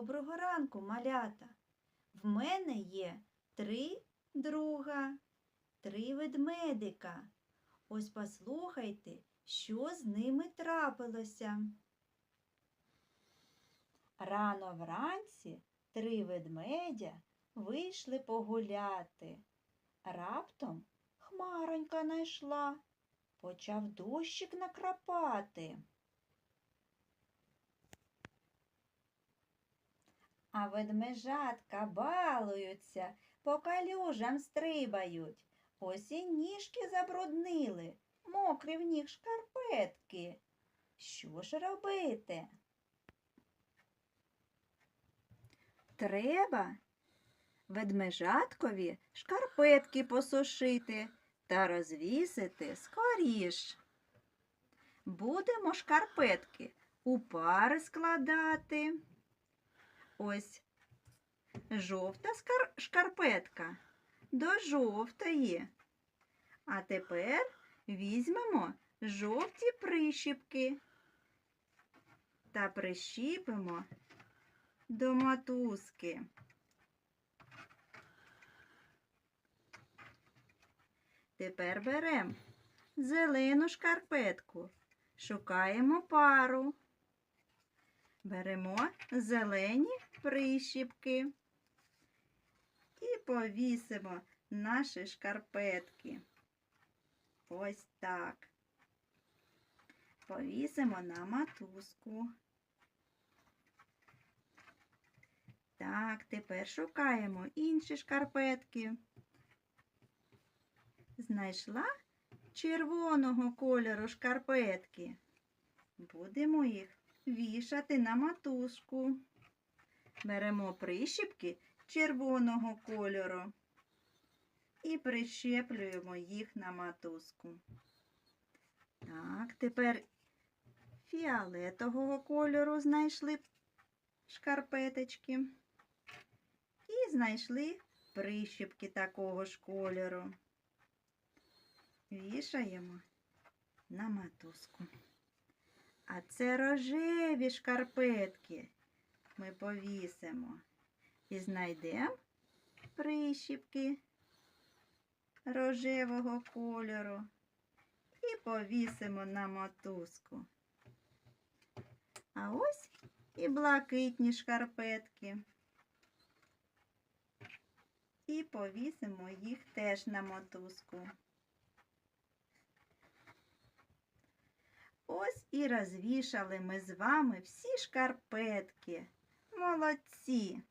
Доброго ранку, малята. В мене є три друга, три ведмедика. Ось послухайте, що з ними трапилося. Рано вранці три ведмедя вийшли погуляти. Раптом хмаронька найшла, почав дощик накрапати. А ведмежатка балуються, по калюжам стрибають. Ось і ніжки забруднили, мокрі в них шкарпетки. Що ж робити? Треба ведмежаткові шкарпетки посушити та розвісити скоріш. Будемо шкарпетки у пари складати. Ось жовта шкарпетка до жовтої. А тепер візьмемо жовті прищіпки та прищіпимо до матузки. Тепер беремо зелену шкарпетку, шукаємо пару. Беремо зелені прищіпки і повісимо наші шкарпетки. Ось так. Повісимо на матузку. Так, тепер шукаємо інші шкарпетки. Знайшла червоного кольору шкарпетки. Будемо їх вішати на матушку. Беремо прищіпки червоного кольору і прищеплюємо їх на матузку. Так, тепер фіолетового кольору знайшли шкарпеточки і знайшли прищіпки такого ж кольору. Вішаємо на матузку. А це рожеві шкарпетки ми повісимо і знайдемо прищіпки рожевого кольору і повісимо на мотузку. А ось і блакитні шкарпетки. І повісимо їх теж на мотузку. Ось і розвішали ми з вами всі шкарпетки. Молодці!